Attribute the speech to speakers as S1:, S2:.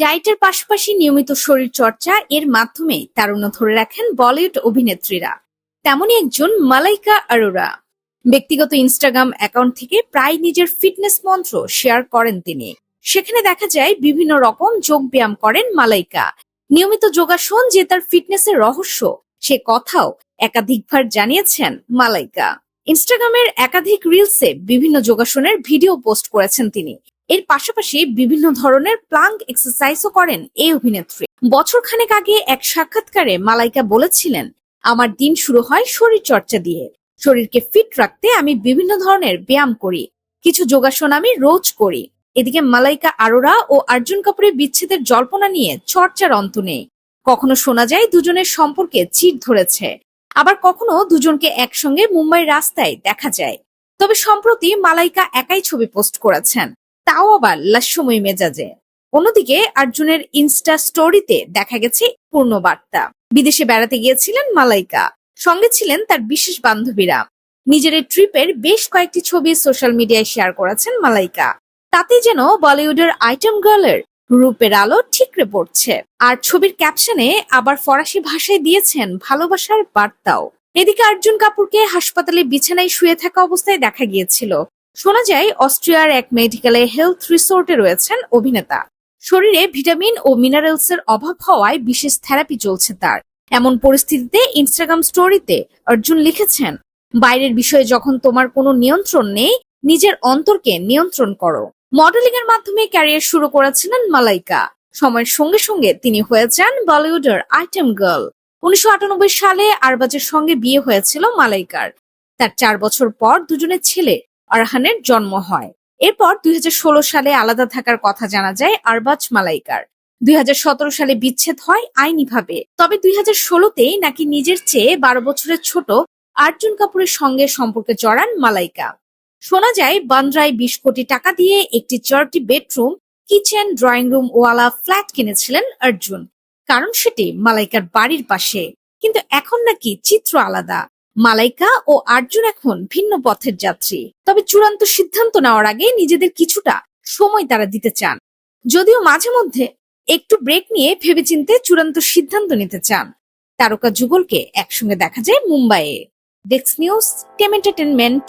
S1: ডায়েটের পাশাপাশি নিয়মিত শরীর চর্চা এর মাধ্যমে তারুণ্য ধরে রাখেন বলিউড অভিনেত্রীরা। তেমনই একজন মালাইকা আরোরা। ব্যক্তিগত ইনস্টাগ্রাম অ্যাকাউন্ট থেকে প্রায় নিজের ফিটনেস মন্ত্র শেয়ার করেন তিনি। সেখানে দেখা যায় বিভিন্ন রকম যোগ ব্যায়াম করেন মালাইকা। নিয়মিত যোগাসন যে তার ফিটনেসের রহস্য, সে কথাও একাধিকবার জানিয়েছেন মালাইকা। ইনস্টাগ্রামের একাধিক রিলসে বিভিন্ন যোগাসনের ভিডিও পোস্ট করেছেন তিনি। এর পাশাপাশি বিভিন্ন ধরনের প্লাঙ্ক এক্সারসাইজও করেন এই অভিনেত্রী। বছর খানেক আগে এক সাক্ষাৎকারে মালাইকা বলেছিলেন, আমার দিন শুরু হয় শরীর চর্চা দিয়ে। শরীরকে ফিট রাখতে আমি বিভিন্ন ধরনের ব্যায়াম করি, কিছু যোগাসন আমি রোজ করি। এদিকে মালাইকা আরোরা ও অর্জুন কাপুরের বিচ্ছেদের জল্পনা নিয়ে চর্চার অন্ত নেই। কখনো শোনা যায় দুজনের সম্পর্কে চিট ধরেছে, আবার কখনো দুজনকে একসঙ্গে মুম্বাই রাস্তায় দেখা যায়। তবে সম্প্রতি মালাইকা একাই ছবি পোস্ট করেছেন। তাও আবার লাস্যময়ী মেজাজে। অন্যদিকে অর্জুনের ইনস্টা স্টোরিতে দেখা গেছে পূর্ণ বার্তা। বিদেশে বেড়াতে গিয়েছিলেন মালাইকা। সঙ্গে ছিলেন তার বিশেষ বান্ধবীরা। নিজের ট্রিপের বেশ কয়েকটি ছবি সোশ্যাল মিডিয়ায় শেয়ার করেছেন মালাইকা। তাতে যেন বলিউডের আইটেম গার্লের রূপের আলো ঠিকরে পড়ছে। আর ছবির ক্যাপশনে আবার ফরাসি ভাষায় দিয়েছেন ভালোবাসার বার্তাও। এদিকে অর্জুন কাপুরকে হাসপাতালে বিছানায় শুয়ে থাকা অবস্থায় দেখা গিয়েছিল। শোনা যায়, অস্ট্রিয়ার এক মেডিকেলে হেলথ রিসোর্টে রয়েছেন অভিনেতা। শরীরে ভিটামিন ও মিনারেলস এর অভাব হওয়ায় বিশেষ থেরাপি চলছে তার। এমন পরিস্থিতিতে ইনস্টাগ্রাম স্টোরিতে অর্জুন লিখেছেন, বাইরের বিষয়ে যখন তোমার কোনো নিয়ন্ত্রণ নেই, নিজের অন্তরকে নিয়ন্ত্রণ করো। মডেলিং এর মাধ্যমে ক্যারিয়ার শুরু করেছিলেন মালাইকা। সময়ের সঙ্গে সঙ্গে তিনি হয়ে যান বলিউডের আইটেম গার্ল। উনিশশো আটানব্বই সালে আরবাজের সঙ্গে বিয়ে হয়েছিল মালাইকার। তার চার বছর পর দুজনের ছেলে আরহানের জন্ম হয়। এরপর দুই হাজার ষোলো সালে আলাদা থাকার কথা জানা যায় আরবাজ মালাইকার। দুই হাজার সতেরো সালে বিচ্ছেদ হয় আইনিভাবে। তবে দুই হাজার ষোলোতেই নাকি নিজের চেয়ে বারো বছরের ছোট অর্জুন কাপুরের সঙ্গে সম্পর্কে জড়ান মালাইকা। শোনা যায়, বান্দ্রায় বিশ কোটি টাকা দিয়ে একটি চারটি বেডরুম, কিচেন, ড্রয়িং রুম ওয়ালা ফ্ল্যাট কিনেছিলেন অর্জুন কারণ সেটি মালাইকার বাড়ির পাশে। কিন্তু এখন নাকি চিত্র আলাদা। মালাইকা ও আর্জুন এখন ভিন্ন পথের যাত্রী। তবে চূড়ান্ত সিদ্ধান্ত নেওয়ার আগে নিজেদের কিছুটা সময় তারা দিতে চান। যদিও মাঝে মধ্যে একটু ব্রেক নিয়ে ভেবেচিন্তে চূড়ান্ত সিদ্ধান্ত নিতে চান। তারকা যুগলকে একসঙ্গে দেখা যায় মুম্বাইয়ে। ডেক্স নিউজ টেম এন্টারটেনমেন্ট